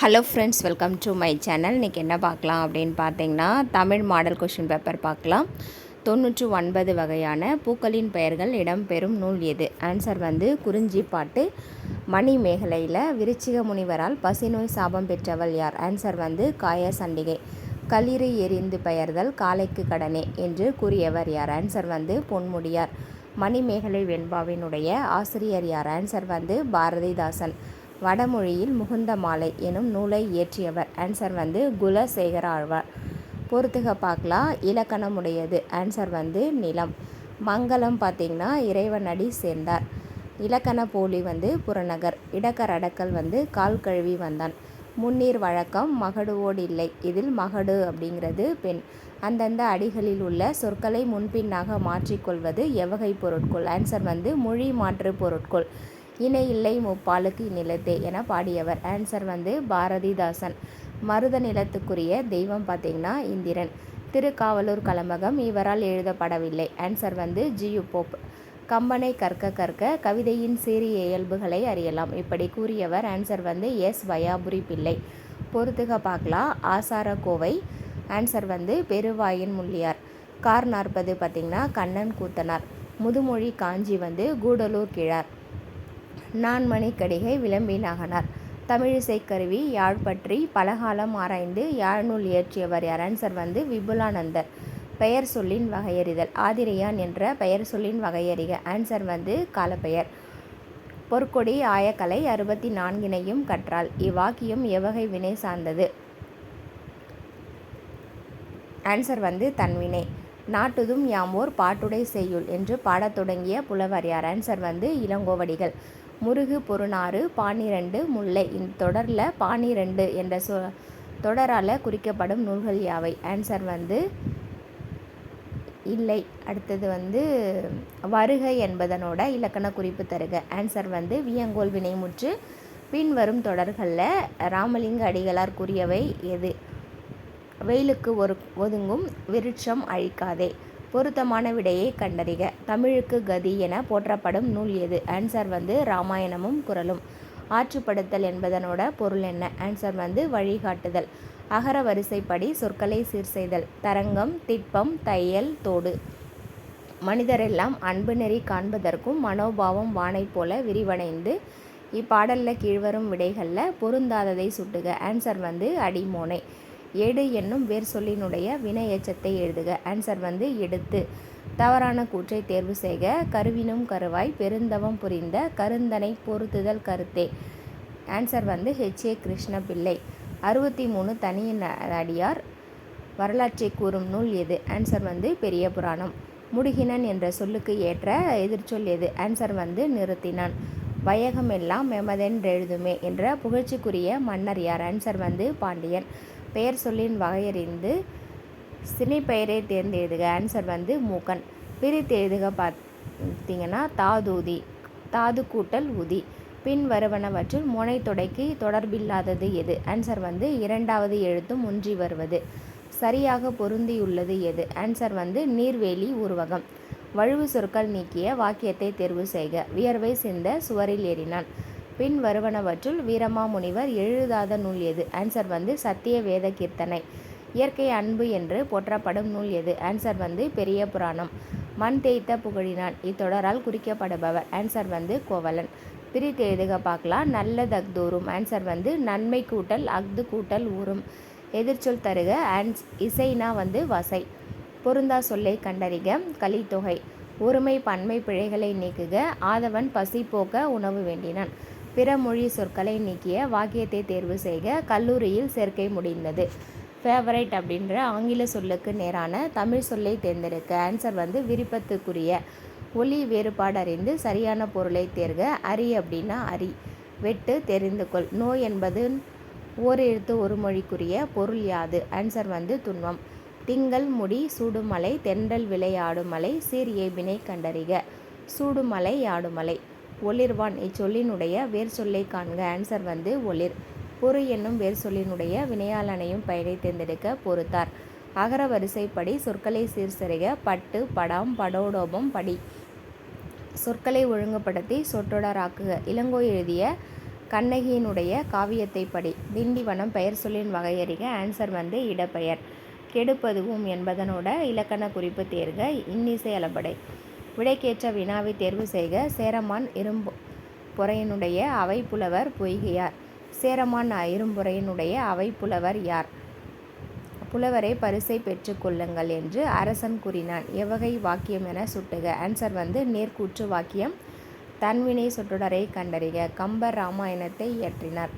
Hello friends welcome to my channel இன்றைக்கி என்ன பார்க்கலாம் அப்படின்னு பார்த்தீங்கன்னா தமிழ் மாடல் கொஷின் பேப்பர் பார்க்கலாம். தொண்ணூற்று ஒன்பது வகையான பூக்களின் பெயர்கள் இடம்பெறும் நூல் எது? ஆன்சர் வந்து குறிஞ்சி பாட்டு. மணி மேகலையில் விருச்சிக முனிவரால் பசிநோய் சாபம் பெற்றவள் யார்? ஆன்சர் வந்து காய சண்டிகை. களிறு எரிந்து பெயர்தல் காலைக்கு கடனே என்று கூறியவர் யார்? ஆன்சர் வந்து பொன்முடியார். மணிமேகலை வெண்பாவினுடைய ஆசிரியர் யார்? ஆன்சர் வந்து பாரதிதாசன். வடமொழியில் முகுந்த மாலை எனும் நூலை இயற்றியவர். ஆன்சர் வந்து குலசேகர ஆழ்வார் பொறுத்துக பார்க்கலாம். இலக்கணமுடையது. ஆன்சர் வந்து நிலம். மங்களம் பார்த்திங்கன்னா இறைவன் அடி சேர்ந்தார். இலக்கண போலி வந்து புறநகர். இடக்கர் அடக்கல் வந்து கால் கழுவி வந்தான். முன்னீர் வழக்கம் மகடுவோடு இல்லை. இதில் மகடு அப்படிங்கிறது பெண். அந்தந்த அடிகளில் உள்ள சொற்களை முன்பின்னாக மாற்றிக்கொள்வது எவ்வகை பொருட்கொள்? ஆன்சர் வந்து மொழி மாற்று பொருட்கொள். இணை இல்லை முப்பாலுக்கு இந்நிலத்தே என பாடியவர். ஆன்சர் வந்து பாரதிதாசன். மருத நிலத்துக்குரிய தெய்வம் பார்த்திங்கன்னா இந்திரன். திருக்காவலூர் கலம்பகம் இவரால் எழுதப்படவில்லை. ஆன்சர் வந்து ஜியு போப் கம்பனை கற்க கற்க கவிதையின் சிறிய இயல்புகளை அறியலாம். இப்படி கூறியவர். ஆன்சர் வந்து எஸ் வயாபுரி பிள்ளை. பொறுத்துக பார்க்கலாம். ஆசார கோவை ஆன்சர் வந்து பெருவாயின் முள்ளியார். கார் நாற்பது பார்த்திங்கன்னா கண்ணன் கூத்தனார். முதுமொழி காஞ்சி வந்து கூடலூர் கிழார். நான்மணி கடிகை விளம்பினாகனார். தமிழிசை கருவி யாழ் பற்றி பலகாலம் ஆராய்ந்து யாழ்நூல் இயற்றியவர் யார் வந்து விபுலானந்தர். பெயர் சொல்லின் வகையறிதல். ஆதிரியான் என்ற பெயர் சொல்லின் வகையறிக. ஆன்சர் வந்து காலப்பெயர். பொற்கொடி ஆயக்கலை அறுபத்தி நான்கினையும் கற்றால் இவ்வாக்கியம் எவ்வகை வினை சார்ந்தது. ஆன்சர் வந்து தன்வினை. நாட்டுதும் யாமோர் பாட்டுடை செய்யுள் என்று பாடத் தொடங்கிய புலவர் யார் ஆன்சர் வந்து இளங்கோவடிகள். முருகு பொருணாறு பானிரண்டு முல்லை. இந்த தொடரில் பானிரண்டு என்ற சொ தொடரால் குறிக்கப்படும் நூல்கள் யாவை? ஆன்சர் வந்து இல்லை. அடுத்தது வந்து வருகை என்பதனோட இலக்கண குறிப்பு தருக. ஆன்சர் வந்து வியங்கோல் வினைமுற்று பின்வரும் தொடர்களில் ராமலிங்க அடிகளார் கூறியவை எது? வெயிலுக்கு ஒரு ஒதுங்கும் விருட்சம் அழிக்காதே. பொருத்தமான விடையை கண்டறிக. தமிழுக்கு கதி என போற்றப்படும் நூல் எது? ஆன்சர் வந்து ராமாயணமும் குரலும் ஆற்றுப்படுத்தல் என்பதனோட பொருள் என்ன? ஆன்சர் வந்து வழிகாட்டுதல். அகர வரிசைப்படி சொற்களை சீர் செய்தல். தரங்கம் திட்பம் தையல் தோடு. மனிதரெல்லாம் அன்பு நெறி காண்பதற்கும் மனோபாவம் வானை போல விரிவடைந்து இப்பாடலில் கீழ்வரும் விடைகளில் பொருந்தாததை சுட்டுக. ஆன்சர் வந்து அடிமோனை. எடு என்னும் வேர் சொல்லினுடைய வினை எச்சத்தை எழுதுக. ஆன்சர் வந்து எடுத்து. தவறான கூற்றை தேர்வு செய்க. கருவினும் கருவாய் பெருந்தவம் புரிந்த கருந்தனை பொருத்துதல் கருத்தே. ஆன்சர் வந்து ஹெச்ஏ கிருஷ்ணபிள்ளை. அறுபத்தி மூணு தனியின் அடியார். வரலாற்றை கூறும் நூல் எது? ஆன்சர் வந்து பெரிய புராணம். முடுகினன் என்ற சொல்லுக்கு ஏற்ற எதிர்ச்சொல் எது? ஆன்சர் வந்து நிறுத்தினான். வையகம் எல்லாம் மெமதென்றெழுதுமே என்ற புகழ்ச்சிக்குரிய மன்னர் யார்? ஆன்சர் வந்து பாண்டியன். பெயர் சொல்லின் வகையறிந்து சினை பெயரை தேர்ந்தெழுதுக. ஆன்சர் வந்து மூக்கன். பிரித்து எழுதுக பார்த்தீங்கன்னா தாதூதி தாது கூட்டல் உதி. பின் வருவனவற்றில் முனை தொடைக்கு தொடர்பில்லாதது எது? ஆன்சர் வந்து இரண்டாவது எழுத்தும் ஒன்றி வருவது. சரியாக பொருந்தியுள்ளது எது? ஆன்சர் வந்து நீர்வேலி உருவகம் வழுவு சொற்கள் நீக்கிய வாக்கியத்தை தேர்வு செய்க. வியர்வை சிந்த சுவரில் ஏறினான். பின் வருவனவற்றுள் வீரமாமுனிவர் எழுதாத நூல் எது? ஆன்சர் வந்து சத்திய வேத கீர்த்தனை. இயற்கை அன்பு என்று போற்றப்படும் நூல் எது? ஆன்சர் வந்து பெரிய புராணம். மண் தேய்த்த புகழினான். இத்தொடரால் குறிக்கப்படுபவர். ஆன்சர் வந்து கோவலன். பிரித்து எழுதுக பார்க்கலாம். நல்ல தக்தூரும் ஆன்சர் வந்து நன்மை கூட்டல் அக்து கூட்டல் ஊரும் எதிர்ச்சொல் தருக. ஆன்ஸ் இசைனா வந்து வசை. பொருந்தா சொல்லை கண்டறிக. கலித்தொகை. ஒருமை பன்மை பிழைகளை நீக்குக. ஆதவன் பசி போக்க உணவு வேண்டினான். பிற மொழி சொற்களை நீக்கிய வாக்கியத்தை தேர்வு செய்க கல்லூரியில் சேர்க்கை முடிந்தது. ஃபேவரைட் அப்படின்ற ஆங்கில சொல்லுக்கு நேரான தமிழ் சொல்லை தேர்ந்தெடுக்க ஆன்சர் வந்து விருப்பத்துக்குரிய ஒலி வேறுபாடு அறிந்து சரியான பொருளை தேர்க அரி அப்படின்னா அரி. வெட்டு தெரிந்து கொள். நோய் என்பது ஓர் எழுத்து ஒரு மொழிக்குரிய பொருள் யாது? ஆன்சர் வந்து துன்பம். திங்கள் முடி சூடுமலை தென்றல் விளையாடுமலை சீரியை வினை கண்டறிக. சூடுமலை யாடுமலை ஒளிர்வான் இச்சொல்லினுடைய வேர் சொல்லை காண்க. ஆன்சர் வந்து ஒளிர். பொறு என்னும் வேர் சொல்லினுடைய வினையாளனையும் பெயரை தேர்ந்தெடுக்க பொறுத்தார். அகர வரிசைப்படி சொற்களை சீர்செருக பட்டு படாம் படோடோபம் படி. சொற்களை ஒழுங்குபடுத்தி சொற்றொடராக்குக இளங்கோ எழுதிய கண்ணகியினுடைய காவியத்தை படி. திண்டிவனம் பெயர் சொல்லின் வகையறிக ஆன்சர் வந்து இடப்பெயர். கெடுப்பதுவும் என்பதனோட இலக்கண குறிப்பு தேர்க. இன்னிசை அளபடை விடைக்கேற்ற வினாவை தேர்வு செய்க. சேரமான் இரும்பு பொறையினுடைய அவை புலவர் பொய்கையார். சேரமான் இரும்புறையினுடைய அவை புலவர் யார்? புலவரை பரிசை பெற்றுக்கொள்ளுங்கள் என்று அரசன் கூறினான். எவ்வகை வாக்கியம் என சுட்டுக. ஆன்சர் வந்து நேர்கூற்று வாக்கியம். தன்வினை சொற்றொடரை கண்டறிக. கம்பர் ராமாயணத்தை இயற்றினார்.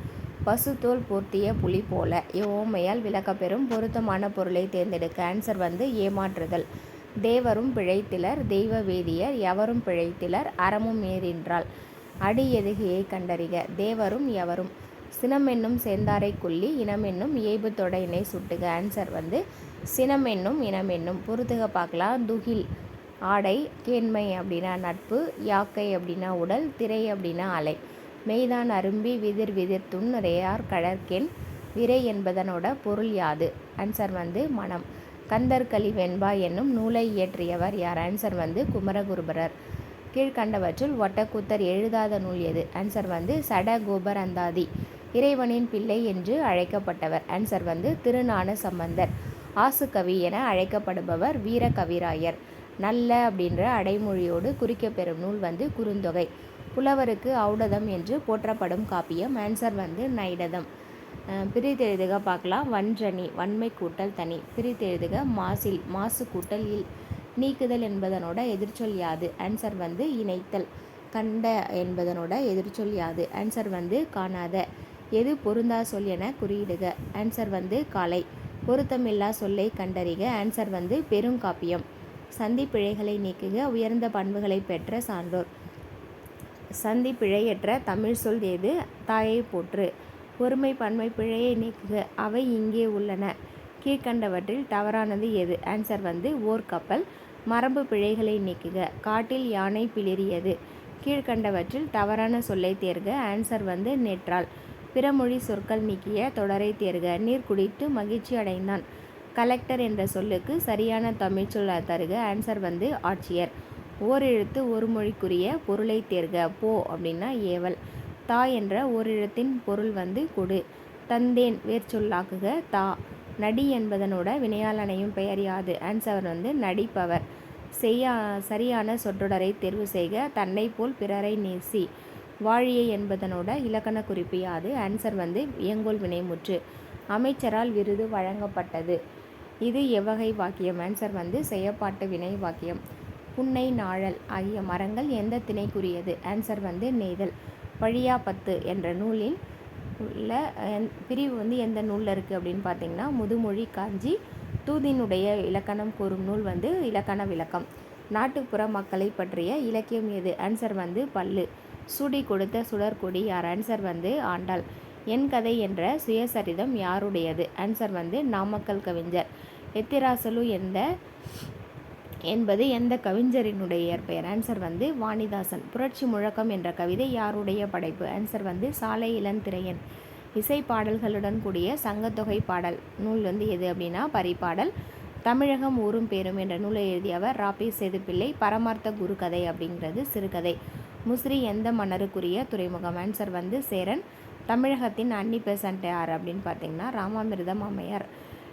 பசுத்தோல் பூர்த்திய புலி போல. இவ்வோமையால் விளக்கப்பெறும் பொருத்தமான பொருளை தேர்ந்தெடுக்க. ஆன்சர் வந்து ஏமாற்றுதல். தேவரும் பிழைத்திலர் தெய்வ வேதியர் எவரும் பிழைத்திலர் அறமும் ஏறின்றால் அடி எதுகையை கண்டறிக. தேவரும் எவரும்? சினம் என்னும் சேர்ந்தாரை கொல்லி இனம் என்னும் இயல்பு தொடையினை சுட்டுக. ஆன்சர் வந்து சினம் என்னும் இனம் என்னும் பொறுத்துக பார்க்கலாம். துகில் ஆடை கேண்மை அப்படின்னா நட்பு யாக்கை அப்படின்னா உடல் திரை அப்படின்னா அலை. மெய்தான் அரும்பி விதிர் விதிர் துண் ரேயார் கடற்கென் விரை என்பதனோட பொருள் யாது? ஆன்சர் வந்து மனம். கந்தர்களி வெண்பா என்னும் நூலை இயற்றியவர் யார்? ஆன்சர் வந்து குமரகுருபரர். கீழ்கண்டவற்றுள் ஒட்டக்கூத்தர் எழுதாத நூல் எது? ஆன்சர் வந்து சட அந்தாதி இறைவனின் பிள்ளை என்று அழைக்கப்பட்டவர். ஆன்சர் வந்து திருநான சம்பந்தர் ஆசுகவி என அழைக்கப்படுபவர் வீரகவிராயர். நல்ல அப்படின்ற அடைமொழியோடு குறிக்கப்பெறும் நூல் வந்து குறுந்தொகை. புலவருக்கு ஔடதம் என்று போற்றப்படும் காப்பியம். ஆன்சர் வந்து நைடதம். பிரித்தெழுதுக பார்க்கலாம். வன்றணி வன்மை கூட்டல் தனி. பிரித்தெழுதுக மாசில் மாசு கூட்டல் இல். நீக்குதல் என்பதனோட எதிர்ச்சொல் யாது? ஆன்சர் வந்து இணைத்தல். கண்ட என்பதனோட எதிர்ச்சொல் யாது? ஆன்சர் வந்து காணாத. எது பொருந்தா சொல் என குறியிடுக. ஆன்சர் வந்து காலை. பொருத்தமில்லா சொல்லை கண்டறிக. ஆன்சர் வந்து பெருங்காப்பியம். சந்தி பிழைகளை நீக்குக. உயர்ந்த பண்புகளை பெற்ற சான்றோர். சந்தி பிழையற்ற தமிழ் சொல் எது? தாயை போற்று. பொறுமை பன்மை பிழையை நீக்குக. அவை இங்கே உள்ளன. கீழ்கண்டவற்றில் தவறானது எது? ஆன்சர் வந்து ஓர் கப்பல் மரபு பிழைகளை நீக்குக. காட்டில் யானை பிளிரியது கீழ்கண்டவற்றில் தவறான சொல்லை தேர்க. ஆன்சர் வந்து நெற்றால். பிறமொழி சொற்கள் நீக்கிய தொடரை தேர்க. நீர் குடித்து மகிழ்ச்சி அடைந்தான். கலெக்டர் என்ற சொல்லுக்கு சரியான தமிழ் சொல் தருக. ஆன்சர் வந்து ஆட்சியர். ஓரெழுத்து ஒரு மொழிக்குரிய பொருளை தேர்க. போ அப்படின்னா ஏவல். தா என்ற ஓரிடத்தின் பொருள் வந்து கொடு. தந்தேன் வேர்ச்சொல்லாக்குக தா. நடி என்பதனோட வினையாளனையும் பெயர் யாது ஆன்சர் வந்து நடிப்பவர். செய்யா சரியான சொற்றொடரை தேர்வு செய்க. தன்னை போல் பிறரை நேசி. வாழியை என்பதனோட இலக்கண குறிப்பு யாது. ஆன்சர் வந்து இயங்கோல் வினைமுற்று. அமைச்சரால் விருது வழங்கப்பட்டது. இது எவ்வகை வாக்கியம். ஆன்சர் வந்து செய்யப்பாட்டு வினை வாக்கியம். புன்னை நாழல் ஆகிய மரங்கள் எந்த திணைக்குரியது? ஆன்சர் வந்து நெய்தல். பழியா பத்து என்ற நூலில் உள்ள பிரிவு வந்து எந்த நூலில் இருக்குது அப்படின்னு பார்த்தீங்கன்னா முதுமொழி காஞ்சி தூதினுடைய இலக்கணம் கூறும் நூல் வந்து இலக்கண விளக்கம். நாட்டுப்புற மக்களை பற்றிய இலக்கியம் எது? ஆன்சர் வந்து பல்லு. சூடி கொடுத்த சுடற்கொடி யார்? ஆன்சர் வந்து ஆண்டாள். என் கதை என்ற சுயசரிதம் யாருடையது? ஆன்சர் வந்து நாமக்கல் கவிஞர். எத்திராசலு எந்த என்பது எந்த கவிஞரினுடைய பெயர்? ஆன்சர் வந்து வாணிதாசன். புரட்சி முழக்கம் என்ற கவிதை யாருடைய படைப்பு? ஆன்சர் வந்து சாலை இளந்திரையன். இசை பாடல்களுடன் கூடிய சங்கத்தொகை பாடல். நூல் வந்து எது அப்படின்னா பரிபாடல். தமிழகம் ஊரும் பேரும் என்ற நூலை எழுதியவர் ராபி சேதுப்பிள்ளை பரமார்த்த குரு கதை அப்படிங்கிறது சிறுகதை. முஸ்ரி எந்த மன்னருக்குரிய துறைமுகம்? ஆன்சர் வந்து சேரன். தமிழகத்தின் அன்னி பெசன்ட் யார் அப்படின்னு பார்த்தீங்கன்னா ராமாமிர்தம் அம்மையார்.